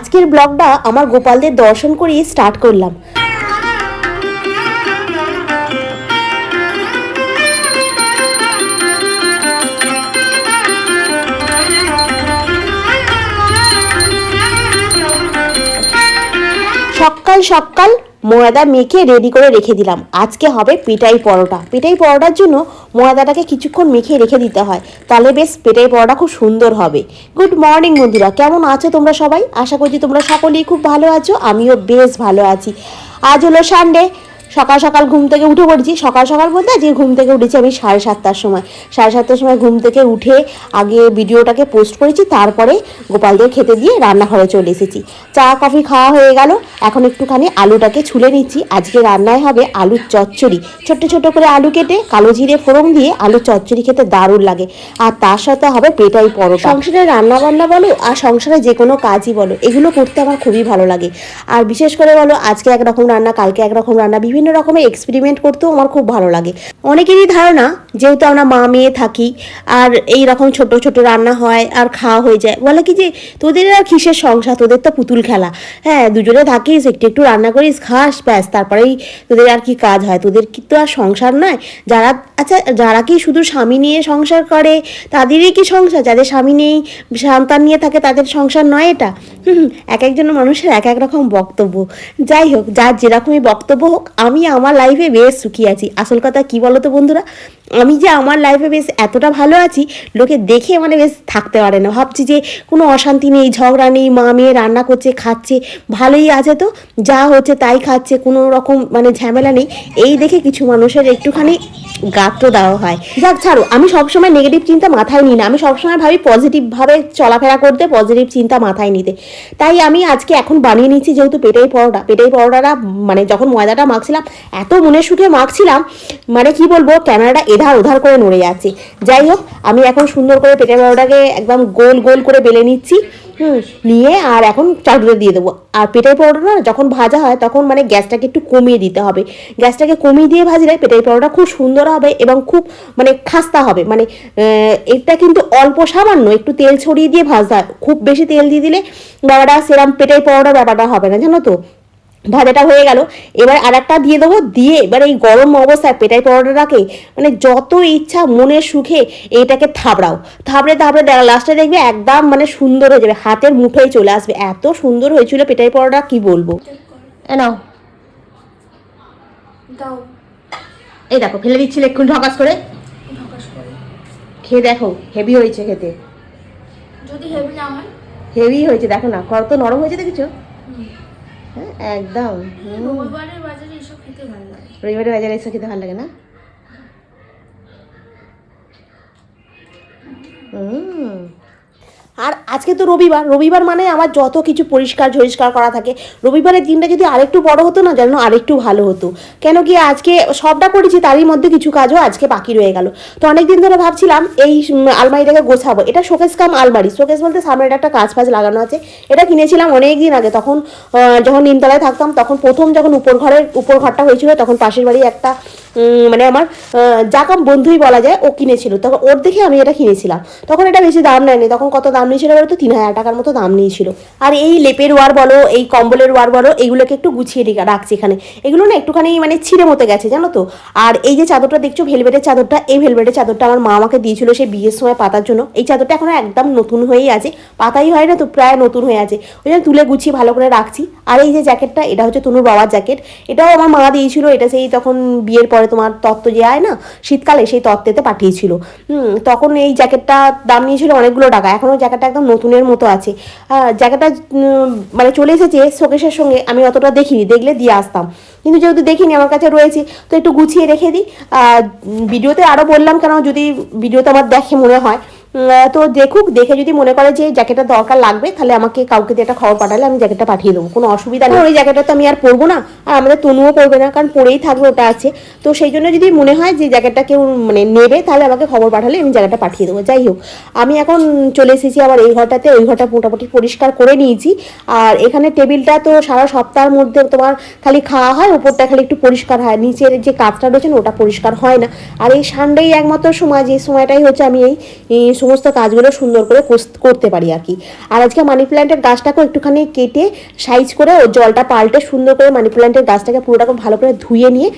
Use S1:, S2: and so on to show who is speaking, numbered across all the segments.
S1: আজকের ব্লগটা আমার গোপালদের দর্শন করিয়ে স্টার্ট করলাম। সকাল সকাল। ময়দা মেখে রেডি করে রেখে দিলাম। আজকে হবে পেটাই পরোটা। পেটাই পরোটার জন্য ময়দাটাকে কিছুক্ষণ মেখে রেখে দিতে হয়। তাহলে বেশ পেটাই পরোটা খুব সুন্দর হবে। গুড মর্নিং বন্ধুরা। কেমন আছো তোমরা সবাই? আশা করছি তোমরা সকলেই খুব ভালো আছো। আমিও বেশ ভালো আছি। আজ হলো সানডে সকাল সকাল ঘুম থেকে উঠে পড়েছি। সকাল সকাল বলতে আজকে ঘুম থেকে উঠেছি আমি সাড়ে সাতটার সময়। সাড়ে সাতটার সময় ঘুম থেকে উঠে আগে ভিডিওটাকে পোস্ট করেছি, তারপরে গোপালদের খেতে দিয়ে রান্নাঘরে চলে এসেছি। চা, কফি খাওয়া হয়ে গেল। এখন একটুখানি আলুটাকে ছুলে নিচ্ছি। আজকে রান্নায় হবে আলুর চচ্চড়ি। ছোট্ট ছোট করে আলু কেটে কালো জিরে ফোড়ন দিয়ে আলুর চচ্চড়ি খেতে দারুণ লাগে। আর তার সাথে হবে পেটাই পরোটা। সংসারে রান্না বান্না বলো আর সংসারে যে কোনো কাজই বলো, এগুলো করতে আমার খুবই ভালো লাগে। আর বিশেষ করে বলো, আজকে একরকম রান্না, কালকে একরকম রান্না, বিভিন্ন রকমের এক্সপেরিমেন্ট করতেও আমার খুব ভালো লাগে। অনেকেরই ধারণা যেহেতু আমরা মা মেয়ে থাকি আর এই রকম ছোট ছোট রান্না হয় আর খাওয়া হয়ে যায় বলে কি যে তোদের আর কিসের সংসার? তোদের তো পুতুল খেলা। হ্যাঁ দুজনে থাকিস একটু একটু রান্না করিস খাস ব্যাস তারপরেই তোদের আর কি কাজ হয়। তোদের কি তো আর সংসার নয়। যারা আচ্ছা যারা কি শুধু স্বামী নিয়ে সংসার করে তাদেরই কি সংসার? যাদের স্বামী নেই সন্তান নিয়ে থাকে তাদের সংসার নয় এটা? হুম, এক একজন মানুষের এক এক রকম বক্তব্য। যাই হোক যার যেরকমই বক্তব্য হোক আমি আমার লাইফে বেশ সুখী আছি। আসল কথা কি বলো তো বন্ধুরা? আমি যে আমার লাইফে বেশ এতটা ভালো আছি, লোকে দেখে মানে বেশ থাকতে পারে না। ভাবছি যে কোনো অশান্তি নেই, ঝগড়া নেই, মা মেয়ে রান্না করছে, খাচ্ছে, ভালোই আছে তো, যা হচ্ছে তাই খাচ্ছে, কোনো রকম মানে ঝামেলা নেই। এই দেখে কিছু মানুষের একটুখানি গাত্র দেওয়া হয়। যাক, ছাড়ো, আমি সবসময় নেগেটিভ চিন্তা মাথায় নিই না। আমি সবসময় ভাবি পজিটিভভাবে চলাফেরা করতে পজিটিভ চিন্তা মাথায় নিতে। তাই আমি আজকে এখন বানিয়ে নিচ্ছি যেহেতু পেটাই পরোটা। পেটাই পরোটাটা মানে যখন ময়দাটা মাখছিলাম এত মনে সুখে মাখছিলাম মানে কি বলব, ক্যামেরাটা এধার ওধার করে নড়ে যাচ্ছে। যাই হোক, আমি এখন সুন্দর করে পেটের পরোটাকে একদম গোল গোল করে বেলে নিচ্ছি, হুম, নিয়ে আর এখন চাটুতে দিয়ে দেবো। আর পেটের পরোটা না, যখন ভাজা হয়, তখন মানে গ্যাসটাকে একটু কমিয়ে দিতে হবে। গ্যাসটাকে কমিয়ে দিয়ে ভাজলে পেটের পরোটা খুব সুন্দর হবে এবং খুব মানে খাস্তা হবে। মানে এটা কিন্তু অল্প সামান্য, একটু তেল ছড়িয়ে দিয়ে ভাজতে হয়। খুব বেশি তেল দিয়ে দিলে ব্যাপারটা সেরাম পেটের পরোটা ব্যাপারটা হবে না, জানো তো? ভাজাটা হয়ে গেল। এবার আর একটা দিয়ে দেবো দিয়ে এবার এই গরম অবস্থায় পেটাই পরোটাটাকে মানে যত ইচ্ছা মনের সুখে এইটাকে থাবড়াও। থাবড়ে থাবড়ে লাস্টে দেখবে একদম মানে সুন্দর হয়ে যাবে হাতের মুঠোয় চলে আসবে। এত সুন্দর হয়েছিল পেটাই পরোটা কি বলব? এ নাও। এই দেখো ফেলে দিচ্ছিল এক্ষুনি ঢকাস করে। খেয়ে দেখো হেভি হয়েছে খেতে।
S2: যদি হেভি না হয়।
S1: হেভি হয়েছে দেখো না কত নরম হয়েছে দেখেছ? একদম হুম।
S2: রবিবারের বাজারে এসব খেতে ভালো লাগে
S1: বাজারে খেতে ভালো লাগে না হুম। আর আজকে তো রবিবার রবিবার মানে আমার যত কিছু পরিষ্কার ঝরিষ্কার করা থাকে, রবিবারের দিনটা যদি আরেকটু বড় হতো না, যেন আরেকটু ভালো হতো। কেন কি আজকে সবটা করেছি, তারই মধ্যে কিছু কাজও আজকে বাকি রয়ে গেল। তো অনেক দিন ধরে ভাবছিলাম, এই আলমারিটাকে গোছাবো। এটা শোকেস কাম আলমারি। শোকেস বলতে সামনে একটা কাজ ফাজ লাগানো আছে। এটা কিনেছিলাম অনেক দিন আগে। তখন যখন নিমতলায় থাকতাম, তখন প্রথম যখন উপর ঘরের, উপর ঘরটা হয়েছিল, তখন পাশের বাড়ি একটা মানে আমার জাকাম বন্ধুই বলা যায়, ও কিনেছিল। তখন ওর দেখে আমি এটা কিনেছিলাম। তখন এটা বেশি দাম নেয়নি। তখন কত দাম নিয়েছিল বলতো? তিন হাজার টাকার মতো দাম নিয়েছিল। আর এই লেপের ওয়ার বলো, এই কম্বলের ওয়ার বলো এইগুলোকে একটু গুছিয়ে রেখে- রাখছি এখানে। এগুলো না একটুখানি মানে ছিঁড়ে মতো গেছে, জানো তো? আর এই যে চাদরটা দেখছ, ভেলভেটের চাদরটা, এই ভেলভেটের চাদরটা আমার মা আমাকে দিয়েছিল সেই বিয়ের সময় পাতার জন্য। এই চাদরটা এখনও একদম নতুন হয়েই আছে। পাতাই হয় না তো, প্রায় নতুন হয়ে আছে। ওই জন্য তুলে গুছিয়ে ভালো করে রাখছি। আর এই যে জ্যাকেটটা, এটা হচ্ছে তনুর বাবার জ্যাকেট। এটাও আমার মা দিয়েছিল, এটা সেই তখন বিয়ের পরে তোমার তত্ত্ব যে আয় না, শীতকালে সেই তত্ত্বেতে পাঠিয়েছিল। তখন এই জ্যাকেটটা দাম নিয়েছিল অনেকগুলো টাকা। এখনও জ্যাকেটটা একদম নতুনের মতো আছে। জ্যাকেটটা মানে চলে এসেছে শোকেশের সঙ্গে, আমি অতটা দেখিনি, দেখলে দিয়ে আসতাম। কিন্তু যেহেতু দেখিনি, আমার কাছে রয়েছে, তো একটু গুছিয়ে রেখে দিই। ভিডিওতে আরও বললাম কেন, যদি ভিডিওতে আমার দেখে মনে হয় তো দেখুক, দেখে যদি মনে করে যে জ্যাকেটের দরকার লাগবে, তাহলে আমাকে কাউকে দিয়ে একটা খবর পাঠালে আমি জ্যাকেটটা পাঠিয়ে দেবো। কোনো অসুবিধা নেই। ওই জ্যাকেটটা তো আমি আর পরবো না। আর আমাদের তনুও পরবে না, কারণ পরেই থাকবে, ওটা আছে। তো সেই জন্য যদি মনে হয় যে জ্যাকেটটা কেউ মানে নেবে, তাহলে আমাকে খবর পাঠালে আমি জ্যাকেটটা পাঠিয়ে দেবো। যাই হোক, আমি এখন চলে এসেছি আবার এই ঘরটাতে। ওই ঘরটা মোটামুটি পরিষ্কার করে নিয়েছি। আর এখানে টেবিলটা তো সারা সপ্তাহের মধ্যে তোমার খালি খাওয়া হয় উপরটা খালি একটু পরিষ্কার হয়। নিচের যে কাজটা রয়েছে ওটা পরিষ্কার হয় না। আর এই সানডেই একমাত্র সময়, যে সময়টাই হচ্ছে আমি এই সমস্ত কাজগুলো সুন্দর করে করতে পারি আর কি। আর আজকে মানি প্ল্যান্টের গাছটাকেও একটুখানি কেটে সাইজ করে ওর জলটা পাল্টে সুন্দর করে মানি প্ল্যান্টের গাছটাকে পুরোটাকে ভালো করে ধুয়ে নিয়ে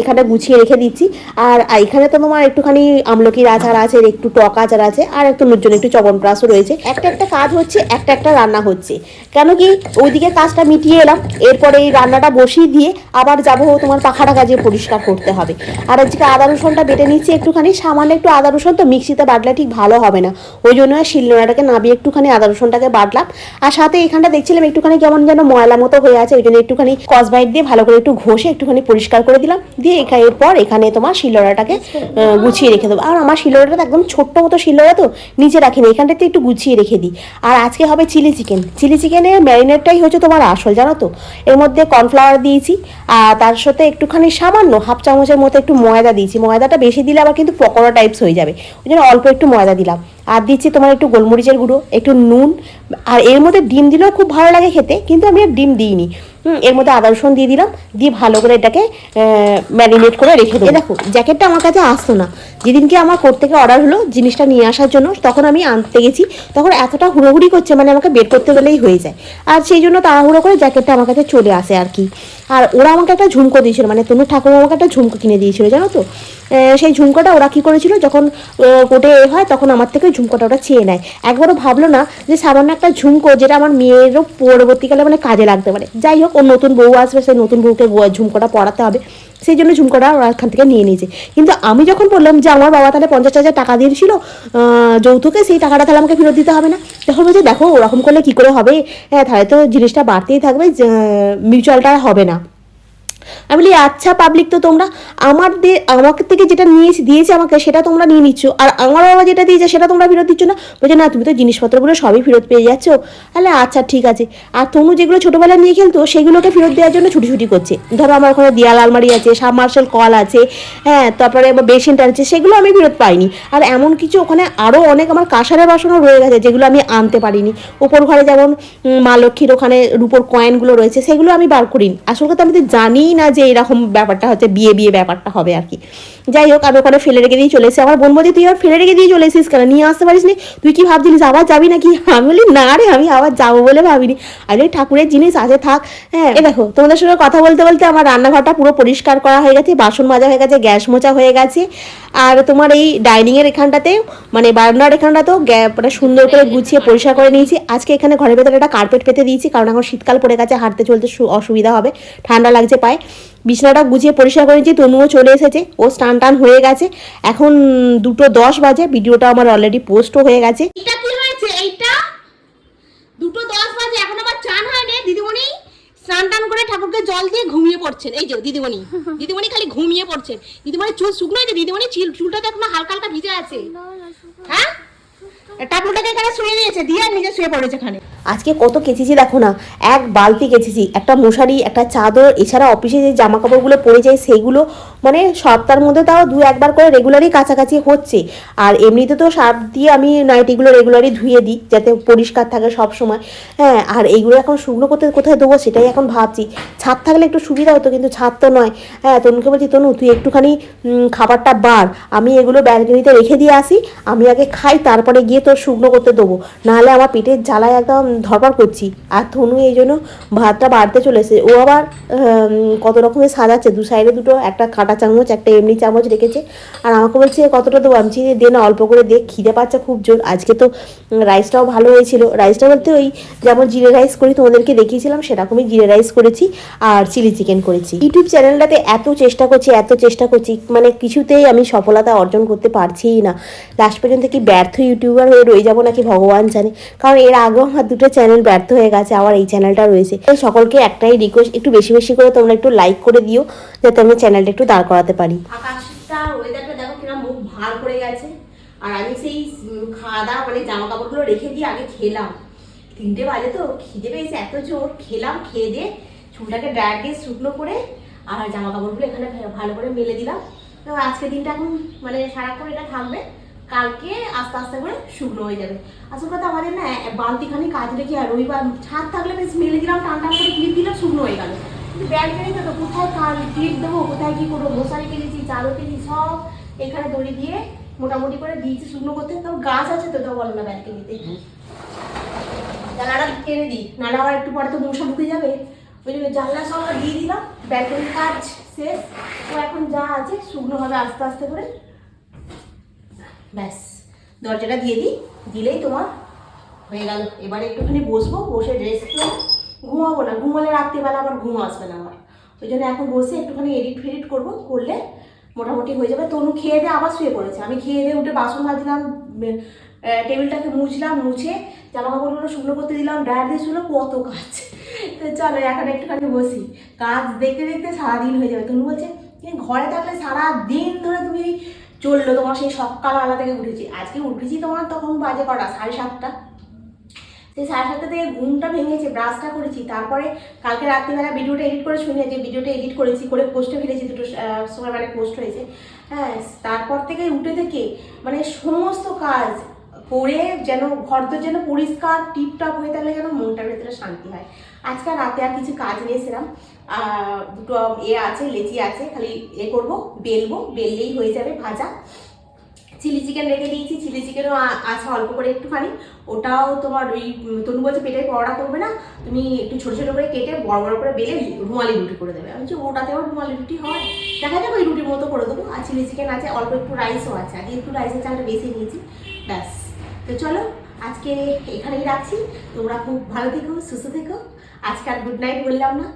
S1: এখানে গুছিয়ে রেখে দিচ্ছি। আর এখানে তো তোমার একটুখানি আমলকির আচার আছে একটু টক আচার আছে, আর একটু জন্য একটু চবনপ্রাশও রয়েছে। একটা একটা কাজ হচ্ছে, একটা একটা রান্না হচ্ছে। কেন কি ওইদিকে কাজটা মিটিয়ে এলাম, এরপরে এই রান্নাটা বসিয়ে দিয়ে আবার যাব তোমার পাখাটা কাজে পরিষ্কার করতে হবে। আর আজকে আদা রসুনটা বেটে নিচ্ছি একটুখানি, সামান্য একটু আদা রসুন, তো মিক্সিতে বাটলে ঠিক ভালো হবে। না। ওই জন্য শিলনোড়াটাকে নাবিয়ে একটুখানি আদা রসুনটাকে বাটলাম। আর সাথে এখানটা দেখছিলাম একটুখানি কেমন যেন ময়লা মতো হয়ে আছে, ওই জন্য একটুখানি কসবাইট দিয়ে ভালো করে একটু ঘষে একটুখানি পরিষ্কার করে দিলাম। দিয়ে এখানে এরপর এখানে তোমার শিলনোড়াটাকে গুছিয়ে রেখে দেবো। আর আমার শিলনোড়াটা একদম ছোট্ট মতো শিলনোড়া তো, নিচে রাখিনি। এখানটাতে একটু গুছিয়ে রেখে দিই। আর আজকে হবে চিলি চিকেন। চিলি চিকেনের ম্যারিনেটটাই হচ্ছে তোমার আসল, জানো তো? এর মধ্যে কর্নফ্লাওয়ার দিয়েছি, আর তার সাথে একটুখানি সামান্য হাফ চামচের মতো একটু ময়দা দিয়েছি। ময়দাটা বেশি দিলে আবার কিন্তু পকোড়া টাইপস হয়ে যাবে। ওই জন্য অল্প একটু ময়দা দিলাম। আর দিচ্ছি তোমার একটু গোলমরিচের গুঁড়ো একটু নুন আর এর মধ্যে ডিম দিলেও খুব ভালো লাগে খেতে, কিন্তু আমি আর ডিম দিইনি। এর মধ্যে আদা রসুন দিয়ে দিলাম, দিয়ে ভালো করে এটাকে ম্যারিনেট করে রেখে দেবো। দেখো, জ্যাকেটটা আমার কাছে আসতো না। যেদিনকে আমার কোর্ট থেকে অর্ডার হলো জিনিসটা নিয়ে আসার জন্য, তখন আমি আনতে গেছি। তখন এতটা হুড়োহুড়ি করছে মানে আমাকে বের করতে গেলেই হয়ে যায়। আর সেই জন্য তাড়াহুড়ো করে জ্যাকেটটা আমার কাছে চলে আসে আর কি। আর ওরা আমাকে একটা ঝুমকো দিয়েছিল মানে তনু ঠাকুর আমাকে একটা ঝুমকো কিনে দিয়েছিল, জানো তো? সেই ঝুমকোটা ওরা কী করেছিল, যখন কোর্টে এ হয়, তখন আমার থেকে ঝুমকোটা ওরা চেয়ে নেয়। একবারও ভাবলো না যে সামান্য একটা ঝুমকো যেটা আমার মেয়েরও পরবর্তীকালে মানে কাজে লাগতে পারে। যাই হোক, ও নতুন বউ আসবে, সেই নতুন বউকে ঝুমকোটা পড়াতে হবে। সেই জন্য ঝুমকোটা ওরা এখান থেকে নিয়ে নিয়েছে। কিন্তু আমি যখন বললাম যে আমার বাবা তাহলে পঞ্চাশ হাজার টাকা দিয়েছিল যৌতুকে, সেই টাকাটা তাহলে আমাকে ফেরত দিতে হবে না। তখন বলছে, দেখো, ওরকম করলে কী করে হবে? হ্যাঁ তাহলে তো জিনিসটা বাড়তেই থাকবে মিউচুয়ালটা হবে না। আমি বলি আচ্ছা পাবলিক তো তোমরা আমার আমাকে থেকে যেটা নিয়ে, দিয়েছে আমাকে, সেটা তোমরা নিয়ে নিচ্ছ। আর আমার বাবা যেটা দিয়েছে, সেটা তোমরা ফেরত দিচ্ছ না? বলছে, না, তুমি তো জিনিসপত্রগুলো সবই ফেরত পেয়ে যাচ্ছ। তাহলে আচ্ছা ঠিক আছে। আর তনু যেগুলো ছোটোবেলায় নিয়ে খেলতো, সেগুলোকে ফেরত দেওয়ার জন্য ছুটি করছে। ধরো, আমার ওখানে দেয়াল আলমারি আছে সাবমার্শাল কল আছে হ্যাঁ তারপরে আবার বেসিনটা আছে, সেগুলো আমি ফেরত পাইনি। আর এমন কিছু ওখানে আরও অনেক আমার কাঁসারের বাসনও রয়ে গেছে, যেগুলো আমি আনতে পারিনি। ওপর ঘরে যেমন মা লক্ষ্মীর ওখানে রূপোর কয়েনগুলো রয়েছে, সেগুলো আমি বার করিনি। আসল কথা আমি তো জানিই না যে এরকম ব্যাপারটা হচ্ছে, বিয়ে বিয়ে ব্যাপারটা হবে আর কি। যাই হোক, আমি ওখানে ফেলে রেখে দিয়ে চলে এসেছি। আমার বোন বলছে, তুই আর ফেলে রেখে দিয়ে চলে এসেছিস কেন? নিয়ে আসতে পারিস নি? তুই কি ভাবছিলিস, আবার যাবি নাকি? আমি বলি, না রে, আমি আবার যাব বলে ভাবিনি। আরে ঠাকুরের জিনিস আছে, থাক। হ্যাঁ এ দেখো, তোমাদের সঙ্গে কথা বলতে বলতে আমার রান্নাঘরটা পুরো পরিষ্কার করা হয়ে গেছে, বাসন মাজা হয়ে গেছে, গ্যাস মোচা হয়ে গেছে। আর তোমার এই ডাইনিং এর এখানটাতে মানে বারান্দার এখানটাতেও মানে সুন্দর করে গুছিয়ে পরিষ্কার করে নিয়েছি। আজকে এখানে ঘরের ভেতরে একটা কার্পেট পেতে দিয়েছি, কারণ এখন শীতকাল পড়ে গেছে, হাঁটতে চলতে অসুবিধা হবে, ঠান্ডা লাগছে পায়ে। বিছানাটা গুছিয়ে পরিষ্কার করে নিয়েছি তনুও চলে এসেছে ও স্নান টান হয়ে গেছে। এখন দুটো দশ বাজে ভিডিওটা আমার অলরেডি পোস্টও হয়ে গেছে।
S3: এটা কি হয়েছে? এইটা? দুটো দশ বাজে এখন আবার চান হয়নি? দিদিমণি স্নান টান করে ঠাকুরকে জল দিয়ে ঘুমিয়ে পড়ছেন। এই যে দিদিমণি দিদিমণি খালি ঘুমিয়ে পড়ছেন। দিদিমণি চুল শুকনো হয়েছে? দিদিমণি চুল- চুলটা তো এখনও হালকা হালকা ভিজে আছে। হ্যাঁ? ঠাকুরটাকে এখানে শুয়ে দিয়েছে দিয়ে আর নিজে শুয়ে পড়েছে এখানে।
S1: আজকে কত কেচেছি দেখো না, এক বালতি কেচেছি, একটা মশারি, একটা চাদর, এছাড়া অফিসে যে জামা কাপড়গুলো পরে যায় সেইগুলো মানে সপ্তাহের মধ্যে তাও দু একবার করে রেগুলারই কাছাকাছি হচ্ছে। আর এমনিতে তো সার্ফ দিয়ে আমি নাইটিগুলো রেগুলারই ধুয়ে দিই, যাতে পরিষ্কার থাকে সব সময় হ্যাঁ আর এইগুলো এখন শুকনো করতে কোথায় দেবো সেটাই এখন ভাবছি। ছাদ থাকলে একটু সুবিধা হতো, কিন্তু ছাদ তো নয়। হ্যাঁ তনুকে বলছি, তনু, তুই একটুখানি খাবারটা বার। আমি এগুলো ব্যালকনিতে রেখে দিয়ে আসি, আমি আগে খাই, তারপরে গিয়ে তোর শুকনো করতে দেবো। নাহলে আমার পেটের জ্বালায় একদম ধরপড় করছি। আর তনু এই জন্য ভাতটা বাড়তে চলেছে। ও আবার কত রকমের সাজাচ্ছে দু সাইডে দুটো একটা কাঁটা চামচ একটা এমনি চামচ রেখেছে। আর আমাকে বলছে কতটা দেবো? আমি বলছি, দে না অল্প করে দে খিদে পাচ্ছে খুব জোর। আজকে তো রাইসটাও ভালো হয়েছিল। রাইসটা বলতে ওই যেমন জিরে রাইস করি তোমাদেরকে দেখিয়েছিলাম সেরকমই জিরে রাইস করেছি আর চিলি চিকেন করেছি। ইউটিউব চ্যানেলটাতে এত চেষ্টা করছি এত চেষ্টা করছি মানে কিছুতেই আমি সফলতা অর্জন করতে পারছিই না। লাস্ট পর্যন্ত কি ব্যর্থ ইউটিউবার হয়ে রয়ে যাব নাকি ভগবান জানে? কারণ এর আগেও আমার দুটো চ্যানেল ব্যর্থ হয়ে গেছে, আবার এই চ্যানেলটা রয়েছে। সকলকে একটাই রিকোয়েস্ট একটু বেশি বেশি করে তোমরা একটু লাইক করে দিও, যাতে আমি চ্যানেলটা একটু দাঁড় করাতে পারি।
S3: আকাশটা ওয়েদারটা দেখো কিরম মুখ গেছে। আর আমি সেই খাওয়া দাওয়া মানে জামা কাপড়গুলো রেখে দিয়ে আগে খেলাম। তিনটে বাজে তো, খিদে পেয়েছে এত জোর। খেলাম, খেয়ে দিয়ে চুলটাকে ড্রায়ার দিয়ে শুকনো করে, আর জামা কাপড়গুলো এখানে ভালো করে মেলে দিলাম। তো আজকে দিনটা এখন মানে সারাক্ষণ এটা থাকবে। কালকে আস্তে আস্তে করে শুকনো হয়ে যাবে। আসল কথা আমাদের না বালতিখানি কাজ রেখে আর রবিবার ছাদ থাকলে বেশ মেলে দিলাম টান টান করে ক্লিপ দিলাম শুকনো হয়ে গেল। কিন্তু ব্যালকনিতে তো কোথায় কাল ক্লিপ দেবো কোথায় কী করব? মশারি কিনেছি চাদর কিনেছি সব এখানে দড়ি দিয়ে
S1: মোটামুটি করে দিয়েছি শুকনো করতে। কারণ গাছ আছে তো তো বলো না ব্যালকনিতে জানালাটা টেনে দিই নাহলে আবার একটু পরে তো মশা ঢুকে যাবে। ওই জন্য জানলা সব দিয়ে দিলাম ব্যালকনির কাজ শেষ। ও এখন যা আছে শুকনো হবে আস্তে আস্তে করে। ব্যাস, দরজাটা দিয়ে দিই, দিলেই তোমার হয়ে গেল। এবারে একটুখানি বসবো, বসে রেস্ট নেব ঘুমাবো না, ঘুমালে রাত্রিবেলা আবার ঘুম আসবে না আমার। ওই জন্য এখন বসে একটুখানি এডিট ফেডিট করব, করলে মোটামুটি হয়ে যাবে। তনু খেয়ে দিয়ে আবার শুয়ে পড়েছে। আমি খেয়ে দিয়ে উঠে বাসন মাজলাম টেবিলটাকে মুছলাম, মুছে জামা কাপড়গুলো শুকনো করতে দিলাম ড্রায়ার দিয়ে শুলো, কত কাজ। তো চলো, এখন একটুখানি বসি। কাজ দেখতে দেখতে সারাদিন হয়ে যাবে। তনু বলছে ঘরে থাকলে সারা দিন ধরে তুমি চলল, তোমার সেই সকালবেলা থেকে উঠেছি। আজকে উঠেছি তোমার তখন বাজে কটা? সাড়ে সাতটা। সেই সাড়ে সাতটা থেকে ঘুমটা ভেঙেছে ব্রাশটা করেছি। তারপরে কালকে রাত্রিবেলা ভিডিওটা এডিট করে শুনে যে ভিডিওটা এডিট করেছি, করে পোস্টে ফেলেছি, দুটো সময় মানে পোস্ট হয়েছে। হ্যাঁ তারপর থেকে উঠে থেকে মানে সমস্ত কাজ করে যেন ঘর যেন পরিষ্কার, টিপটপ হয়ে তাহলে যেন মনটার ভেতরে শান্তি হয়। আজকে রাতে আর কিছু কাজ নিয়েছিলাম। আহ, দুটো এ আছে লেচি আছে খালি এ করব বেলবো বেললেই হয়ে যাবে ভাজা। চিলি চিকেন রেখে দিয়েছি চিলি চিকেনও আছে অল্প করে একটুখানি। ওটাও তোমার ওই তনু বলছে পেটে পরোটা করবে না তুমি একটু ছোটো ছোটো করে কেটে বড় বড় করে বেলে রুমালি রুটি করে দেবে। আমি বলছি ওটাতেও রুমালি রুটি হয়। দেখা যাবে ওই রুটির মতো করে দেবো। আর চিলি চিকেন আছে অল্প একটু রাইসও আছে। আগে একটু রাইসের চালটা বেশি নিয়েছি। ব্যাস। তো চলো আজকে এখানেই রাখছি। তোমরা খুব ভালো থেকো, সুস্থ থেকো। আজকে আর গুড নাইট বললাম না।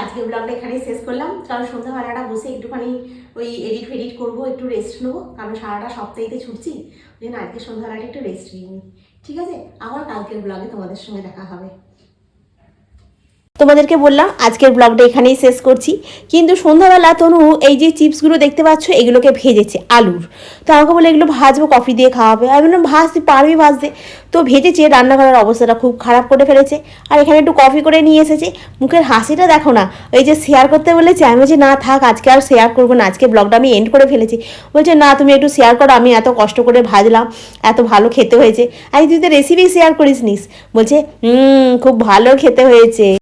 S1: আজকে ব্লগটা এখানেই শেষ করলাম। কারণ সন্ধ্যাবেলাটা বসে একটুখানি ওই এডিট ফেডিট করব, একটু রেস্ট নেব। কারণ সারাটা সপ্তাহেতে ছুটছি ওই জন্য আজকে সন্ধ্যাবেলাটা একটু রেস্ট নিই ঠিক আছে? আবার কালকের ব্লগে তোমাদের সঙ্গে দেখা হবে।
S4: তোমাদেরকে বললাম, আজকের ব্লগটা এখানেই শেষ করছি। কিন্তু সন্ধ্যাবেলা তনু, এই যে চিপসগুলো দেখতে পাচ্ছ, এগুলোকে ভেজেছে, আলুর। তো আমাকে বলে, এগুলো ভাজবো কফি দিয়ে খাওয়াবে। আমি বললাম, ভাজতে পারবি ভাজতে। তো ভেজেছে, রান্নাঘরের অবস্থাটা খুব খারাপ করে ফেলেছে। আর এখানে একটু কফি করে নিয়ে এসেছে। মুখের হাসিটা দেখো না ওই যে শেয়ার করতে বলেছে, আমি বলছি, না থাক, আজকে আর শেয়ার করব না, আজকে ব্লগটা আমি এন্ড করে ফেলেছি। বলছে, না, তুমি একটু শেয়ার করো, আমি এত কষ্ট করে ভাজলাম, এত ভালো খেতে হয়েছে। আজ তুই তো রেসিপি শেয়ার করিস নিস বলছে, হুম, খুব ভালো খেতে হয়েছে।